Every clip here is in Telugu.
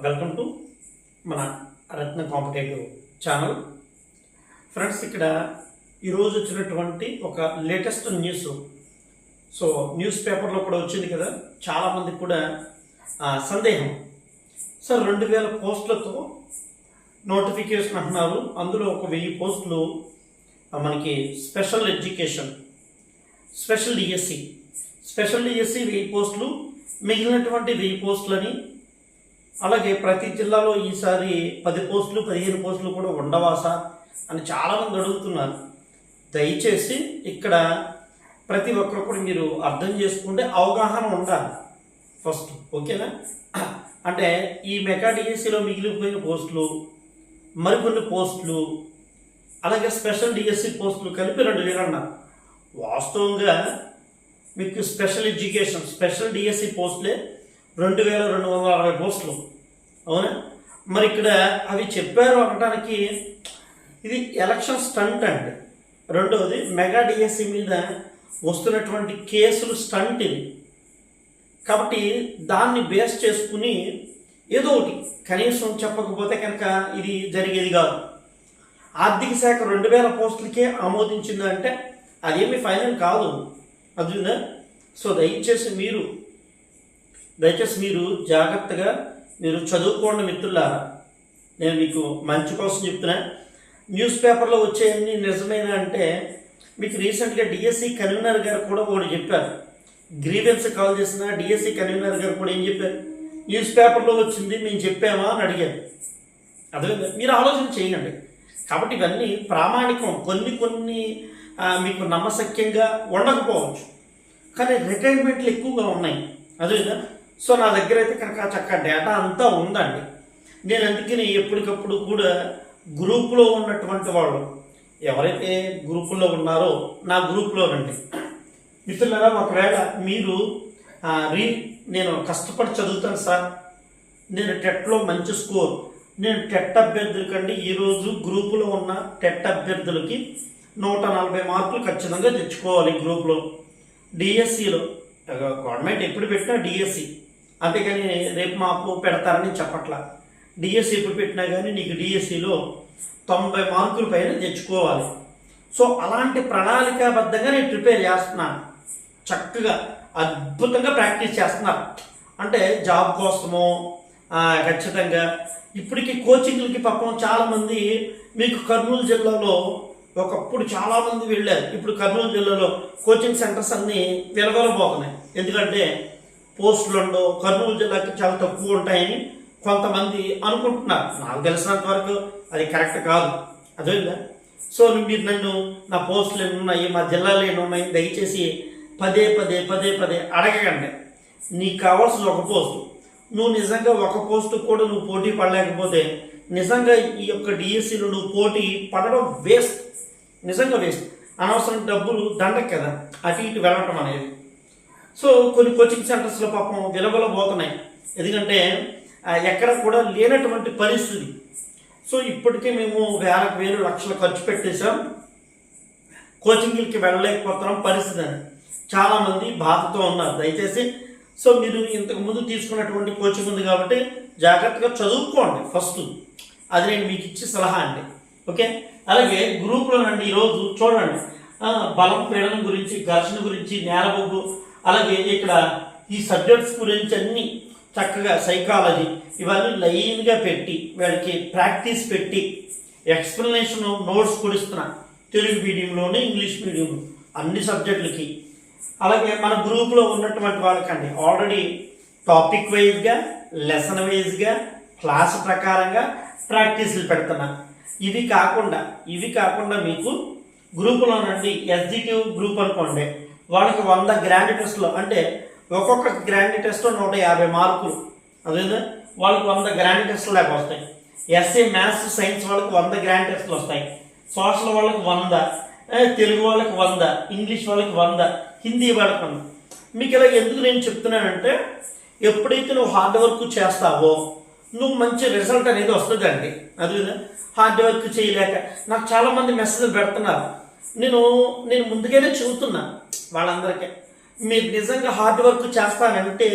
వెల్కమ్ టు మన రత్న కాంపిటేటివ్ ఛానల్. ఫ్రెండ్స్ ఇక్కడ ఈరోజు వచ్చినటువంటి ఒక లేటెస్ట్ న్యూస్. సో న్యూస్ పేపర్లో కూడా వచ్చింది కదా చాలామందికి కూడా సందేహం. సార్ రెండు వేల పోస్టులతో నోటిఫికేషన్ అంటున్నారు. అందులో ఒక వెయ్యి పోస్టులు మనకి special education special DSC. Special DSC వెయ్యి పోస్టులు మిగిలినటువంటి వెయ్యి పోస్టులని అలాగే ప్రతి జిల్లాలో ఈసారి పది పోస్టులు పదిహేను పోస్టులు కూడా ఉండవా సార్ అని చాలామంది అడుగుతున్నారు. దయచేసి ఇక్కడ ప్రతి ఒక్కరు కూడా మీరు అర్థం చేసుకుంటే అవగాహన ఉండాలి. ఫస్ట్ ఓకేనా? అంటే ఈ మెగా డిఎస్సిలో మిగిలిపోయిన పోస్టులు మరికొన్ని పోస్టులు అలాగే స్పెషల్ డిఎస్సి పోస్టులు కలిపి రెండు వేలు అన్నారు. వాస్తవంగా మీకు స్పెషల్ ఎడ్యుకేషన్ స్పెషల్ డిఎస్సి పోస్టులే రెండు వేల రెండు వందల అరవై పోస్టులు. అవునా? మరి ఇక్కడ అవి చెప్పారు అనడానికి ఇది ఎలక్షన్ స్టంట్ అండి. రెండవది మెగా డిఎస్సి మీద వస్తున్నటువంటి కేసులు స్టంట్ ఇది కాబట్టి దాన్ని బేస్ చేసుకుని ఏదో ఒకటి కనీసం చెప్పకపోతే కనుక ఇది జరిగేది కాదు. ఆర్థిక శాఖ రెండు వేల పోస్టులకే ఆమోదించిందంటే అదేమి ఫైనల్ కాదు. అర్జున సో దయచేసి మీరు దయచేసి మీరు జాగ్రత్తగా మీరు చదువుకోండి మిత్రులారా. నేను మీకు మంచి కోసం చెప్తున్నా. న్యూస్ పేపర్లో వచ్చేవన్నీ నిజమేనా అంటే మీకు రీసెంట్గా డిఎస్సి కన్వీనర్ గారు కూడా ఒకటి చెప్పారు. గ్రీవెన్స్ కాల్ చేసిన డిఎస్సి కన్వీనర్ గారు కూడా ఏం చెప్పారు? న్యూస్ పేపర్లో వచ్చింది మేము చెప్పామా అని అడిగారు. అదే మీరు ఆలోచన చేయండి. కాబట్టి ఇవన్నీ ప్రామాణికం. కొన్ని కొన్ని మీకు నమ్మశక్యంగా ఉండకపోవచ్చు. కానీ రిటైర్మెంట్లు ఎక్కువగా ఉన్నాయి. అదేనా సో నా దగ్గర అయితే కనుక చక్క డేటా అంతా ఉందండి. నేను అందుకని ఎప్పటికప్పుడు కూడా గ్రూప్లో ఉన్నటువంటి వాళ్ళు ఎవరైతే గ్రూపుల్లో ఉన్నారో నా గ్రూప్లోనండి మిత్రులరా ఒకవేళ మీరు రీ నేను కష్టపడి చదువుతాను సార్. నేను టెట్లో మంచి స్కోర్. నేను టెట్ అభ్యర్థుల కంటే ఈరోజు గ్రూపులో ఉన్న టెట్ అభ్యర్థులకి నూట నలభై మార్కులు ఖచ్చితంగా తెచ్చుకోవాలి గ్రూప్లో. డిఎస్సిలో గవర్నమెంట్ ఎప్పుడు పెట్టినా డిఎస్సి అంతేగాని రేపు మాకు పెడతారని చెప్పట్లా. డిఎస్సి ఎప్పుడు పెట్టినా కానీ నీకు డిఎస్సిలో తొంభై మార్కుల పైన తెచ్చుకోవాలి. సో అలాంటి ప్రణాళికాబద్ధంగా నేను ప్రిపేర్ చేస్తున్నాను చక్కగా అద్భుతంగా ప్రాక్టీస్ చేస్తున్నారు. అంటే జాబ్ కోసము ఖచ్చితంగా. ఇప్పటికి కోచింగ్లకి పాపం చాలామంది మీకు కర్నూలు జిల్లాలో ఒకప్పుడు చాలామంది వెళ్ళారు. ఇప్పుడు కర్నూలు జిల్లాలో కోచింగ్ సెంటర్స్ అన్నీ వెలగలబోతున్నాయి ఎందుకంటే పోస్టులుండో కర్నూలు జిల్లాకి చాలా తక్కువ ఉంటాయని కొంతమంది అనుకుంటున్నారు. నాకు తెలిసినంత వరకు అది కరెక్ట్ కాదు. అదేవిధంగా సో మీరు నన్ను నా పోస్టులు ఎన్ని ఉన్నాయి మా జిల్లాలో ఎన్ని ఉన్నాయి దయచేసి పదే పదే పదే పదే అడగకండి. నీకు కావాల్సిన ఒక పోస్టు. నువ్వు నిజంగా ఒక పోస్టు కూడా నువ్వు పోటీ పడలేకపోతే నిజంగా ఈ యొక్క డిఎస్సిలో నువ్వు పోటీ పడడం వేస్ట్ నిజంగా వేస్ట్ అనవసరం డబ్బులు దండకు కదా. అటు ఇటు వెళ్ళటం అనేది. సో కొన్ని కోచింగ్ సెంటర్స్లో పాపం విలవలబోతున్నాయి. ఎందుకంటే ఎక్కడ కూడా లేనటువంటి పరిస్థితి. సో ఇప్పటికే మేము వేలకు వేలు లక్షలు ఖర్చు పెట్టేశాం. కోచింగ్లకి వెళ్ళలేకపోతున్నాం పరిస్థితి అని చాలామంది బాధతో ఉన్నారు. దయచేసి సో మీరు ఇంతకు ముందు తీసుకున్నటువంటి కోచింగ్ ఉంది కాబట్టి జాగ్రత్తగా చదువుకోండి ఫస్ట్. అది నేను మీకు ఇచ్చే సలహా అండి. ఓకే? అలాగే గ్రూప్లోనండి ఈరోజు చూడండి. బలం పీడనం గురించి ఘర్షణ గురించి నేలబొగ్గు అలాగే ఇక్కడ ఈ సబ్జెక్ట్స్ గురించి అన్ని చక్కగా సైకాలజీ ఇవన్నీ లైన్గా పెట్టి వీళ్ళకి ప్రాక్టీస్ పెట్టి ఎక్స్ప్లెనేషన్ నోట్స్ కూడా ఇస్తున్నా తెలుగు మీడియంలోనే ఇంగ్లీష్ మీడియంలో అన్ని సబ్జెక్టులకి. అలాగే మన గ్రూప్లో ఉన్నటువంటి వాళ్ళకండి. ఆల్రెడీ టాపిక్ వైజ్గా లెసన్ వైజ్గా క్లాస్ ప్రకారంగా ప్రాక్టీసులు పెడుతున్నా. ఇవి కాకుండా ఇవి కాకుండా మీకు గ్రూపులో నుండి ఎస్జిటివ్ గ్రూప్ అనుకోండి. వాళ్ళకి వంద గ్రాండ్ టెస్ట్లో అంటే ఒక్కొక్క గ్రాండ్ టెస్ట్లో నూట యాభై మార్కులు. అదేనా వాళ్ళకి వంద గ్రాండ్ టెస్ట్లు లేక వస్తాయి. ఎస్ఏ మ్యాథ్స్ సైన్స్ వాళ్ళకి వంద గ్రాండ్ టెస్ట్లు వస్తాయి. సోషల్ వాళ్ళకి వంద. తెలుగు వాళ్ళకి వంద. ఇంగ్లీష్ వాళ్ళకి వంద. హిందీ వాళ్ళకి వంద. మీకు ఇలా ఎందుకు నేను చెప్తున్నానంటే ఎప్పుడైతే నువ్వు హార్డ్ వర్క్ చేస్తావో నువ్వు మంచి రిజల్ట్ అనేది వస్తుందండి. అది హార్డ్ వర్క్ చేయలేక. నాకు చాలామంది మెసేజ్ పెడుతున్నారు. నేను నేను ముందుగానే చెబుతున్నా. వాళ్ళందరికీ. మీరు నిజంగా హార్డ్ వర్క్ చేస్తానంటే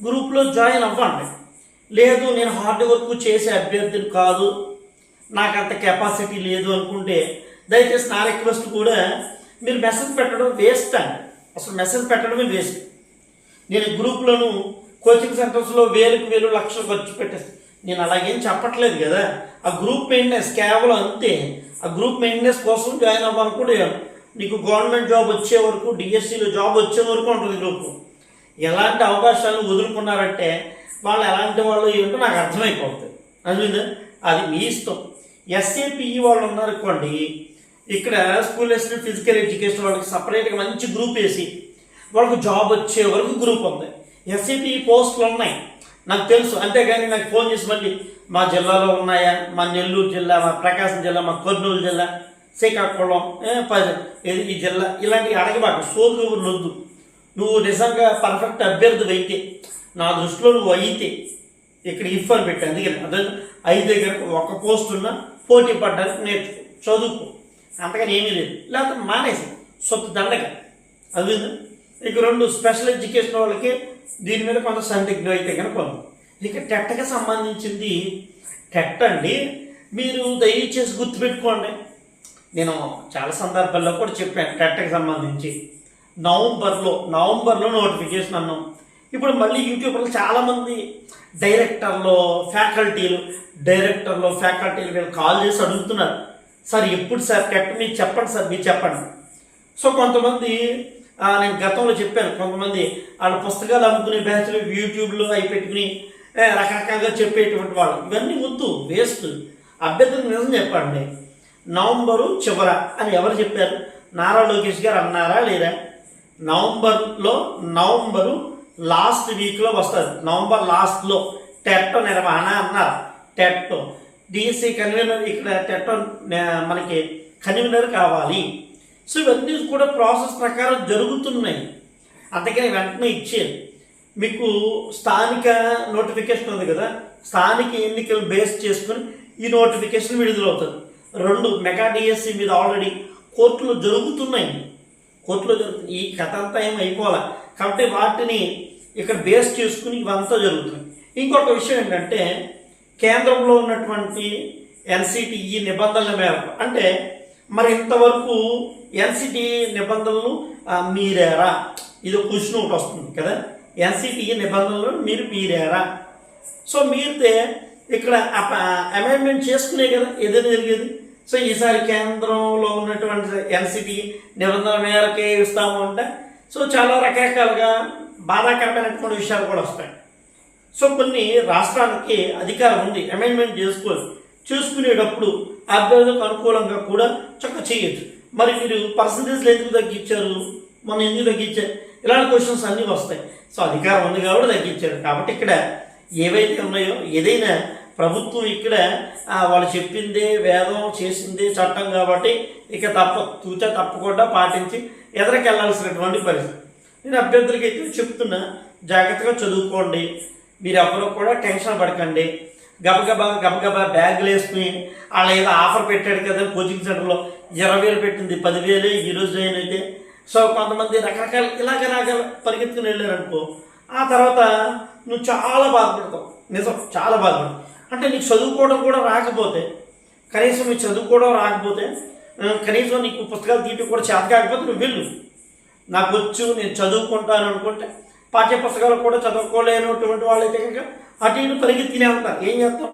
గ్రూప్లో జాయిన్ అవ్వండి. లేదు నేను హార్డ్ వర్క్ చేసే అభ్యర్థులు కాదు. నాకు అంత కెపాసిటీ లేదు అనుకుంటే దయచేసి నా రిక్వెస్ట్ కూడా మీరు మెసేజ్ పెట్టడం వేస్ట్ అండి. అసలు మెసేజ్ పెట్టడమే వేస్ట్ నేను గ్రూప్లను కోచింగ్ సెంటర్స్లో వేలకు వేలు లక్షలు ఖర్చు పెట్టేస్తాను నేను అలాగేం చెప్పట్లేదు కదా. ఆ గ్రూప్ మెయింటెనెన్స్ కేవలం అంతే. ఆ గ్రూప్ మెయింటెనెన్స్ కోసం జాయిన్ అవ్వాలనుకుంటే నీకు గవర్నమెంట్ జాబ్ వచ్చే వరకు డిఎస్సిలో జాబ్ వచ్చే వరకు ఉంటుంది గ్రూప్. ఎలాంటి అవకాశాలను వదులుకున్నారంటే వాళ్ళు ఎలాంటి వాళ్ళు ఏంటో నాకు అర్థమైపోతుంది అందులో అది మీ ఇష్టం. ఎస్ఏపిఈ వాళ్ళు ఉన్నారనుకోండి ఇక్కడ స్కూల్ అసిస్టెంట్ ఫిజికల్ ఎడ్యుకేషన్ వాళ్ళకి సపరేట్గా మంచి గ్రూప్ వేసి వాళ్ళకు జాబ్ వచ్చే వరకు గ్రూప్ ఉంది. ఎస్ఏపి పోస్టులు ఉన్నాయి. నాకు తెలుసు. అంతేగాని నాకు ఫోన్ చేసి మళ్ళీ మా జిల్లాలో ఉన్నాయా? మా నెల్లూరు జిల్లా మా ప్రకాశం జిల్లా మా కర్నూలు జిల్లా శ్రీకాకుళం ఏ, ఈ జిల్లా ఇలాంటివి అడగబాకు సోదు నువ్వు నొద్దు నువ్వు నిజంగా పర్ఫెక్ట్ అభ్యర్థి అయితే నా దృష్టిలో నువ్వు అయితే ఇక్కడ ఇఫ్ అని పెట్టి అందుకని. అదే ఐదు దగ్గర ఒక పోస్ట్ ఉన్నా పోటీ పడ్డానికి నేర్చుకో చదువుకో. అంతకని ఏమీ లేదు. లేకపోతే మానేసి సొత్తు దండగా. అది ఇక రెండు స్పెషల్ ఎడ్యుకేషన్ వాళ్ళకి దీని మీద కొంత సందిగ్ధం అయితే కనుక ఇక టెట్కి సంబంధించింది టెట్ అండి మీరు దయచేసి గుర్తుపెట్టుకోండి. నేను చాలా సందర్భాల్లో కూడా చెప్పాను టెట్కి సంబంధించి. నవంబర్లో నవంబర్లో నోటిఫికేషన్ అన్నాం. ఇప్పుడు మళ్ళీ యూట్యూబ్లో చాలామంది డైరెక్టర్లు ఫ్యాకల్టీలు డైరెక్టర్లు ఫ్యాకల్టీలు వీళ్ళు కాల్ చేసి అడుగుతున్నారు. సార్ ఎప్పుడు సార్? కరెక్ట్ మీరు చెప్పండి సార్ మీరు చెప్పండి. సో కొంతమంది ఆ, నేను గతంలో చెప్పాను కొంతమంది వాళ్ళ పుస్తకాలు అమ్ముకునే బ్యాచ్లు యూట్యూబ్లో అవి పెట్టుకుని రకరకాలుగా చెప్పేటువంటి వాళ్ళు. ఇవన్నీ వద్దు వేస్ట్ అభ్యర్థులకు నిజం చెప్పండి. నవంబరు చివర అని ఎవరు చెప్పారు? నారా లోకేష్ గారు అన్నారా లేదా? నవంబర్లో నవంబరు లాస్ట్ వీక్లో వస్తుంది నవంబర్ లాస్ట్లో టెట్ నిర్వహణ అన్నారు. టెట్. డిఎస్సి కన్వీనర్ ఇక్కడ టెట్ మనకి కన్వీనర్ కావాలి. సో ఇవన్నీ కూడా ప్రాసెస్ ప్రకారం జరుగుతున్నాయి. అందుకని వెంటనే ఇచ్చేది మీకు స్థానిక నోటిఫికేషన్ ఉంది కదా? స్థానిక ఎన్నికలు బేస్ చేసుకుని ఈ నోటిఫికేషన్ విడుదలవుతుంది. రెండు మెగా డిఎస్సి మీద ఆల్రెడీ కోర్టులో జరుగుతున్నాయి. కోర్టులో జరుగుతుంది. ఈ కథ అంతా ఏం అయిపోవాలి? కాబట్టి వాటిని ఇక్కడ బేస్ చేసుకుని ఇవంతా జరుగుతుంది ఇంకొక విషయం ఏంటంటే కేంద్రంలో ఉన్నటువంటి ఎన్సిటిఈ నిబంధనల మేరకు అంటే మరి ఇంతవరకు ఎన్సిటిఈ నిబంధనలు మీరేరా? ఇది క్వశ్చన్ ఒకటి వస్తుంది కదా. ఎన్సిటిఈ నిబంధనలు మీరు మీరేరా? సో మీరితే ఇక్కడ అమెండ్మెంట్ చేసుకునే కదా ఏదైనా జరిగేది. సో ఈసారి కేంద్రంలో ఉన్నటువంటి ఎన్సిటి నిబంధనల మేరకే ఇస్తాము అంటే సో చాలా రకరకాలుగా బాధాకరమైనటువంటి విషయాలు కూడా వస్తాయి. సో కొన్ని రాష్ట్రానికి అధికారం ఉంది అమెండ్మెంట్ చేసుకోవచ్చు చూసుకునేటప్పుడు అభ్యర్థులకు అనుకూలంగా కూడా చక్క చేయొచ్చు మరి మీరు పర్సంటేజ్లు ఎందుకు తగ్గించారు? మనం ఎందుకు తగ్గించారు? ఇలాంటి క్వశ్చన్స్ అన్నీ వస్తాయి. సో అధికారం ఉంది కాబట్టి తగ్గించారు. కాబట్టి ఇక్కడ ఏవైతే ఉన్నాయో ఏదైనా ప్రభుత్వం ఇక్కడ వాళ్ళు చెప్పిందే వేదం చేసిందే చట్టం కాబట్టి ఇక తప్ప తూచా తప్పకుండా పాటించి ఎదరికెళ్ళాల్సినటువంటి పరిస్థితి. నేను అభ్యర్థులకి అయితే చెప్తున్నా జాగ్రత్తగా చదువుకోండి. మీరు ఎవరు కూడా టెన్షన్ పడకండి. గబగబా గబగబా బ్యాగులు వేసుకుని వాళ్ళ ఏదో ఆఫర్ పెట్టాడు కదా కోచింగ్ సెంటర్లో ఇరవై వేలు పెట్టింది పదివేలు ఈ రోజు జాయిన్ అయితే. సో కొంతమంది రకరకాల ఇలాగ రకాల పరిగెత్తుకుని వెళ్ళారనుకో ఆ తర్వాత నువ్వు చాలా బాధపడతావు. నిజం చాలా బాధపడతావు. అంటే నీకు చదువుకోవడం కూడా రాకపోతే కనీసం నీకు చదువుకోవడం రాకపోతే కనీసం నీకు పుస్తకాలు తీయటం కూడా చేత కాకపోతే నువ్వు వెళ్ళు. నాకు వచ్చు నేను చదువుకుంటాను అనుకుంటే పాఠ్య పుస్తకాలు కూడా చదువుకోలేనటువంటి వాళ్ళైతే కనుక అటు ఇటు పరిగెత్తినే ఉంటారు. ఏం చేస్తాం?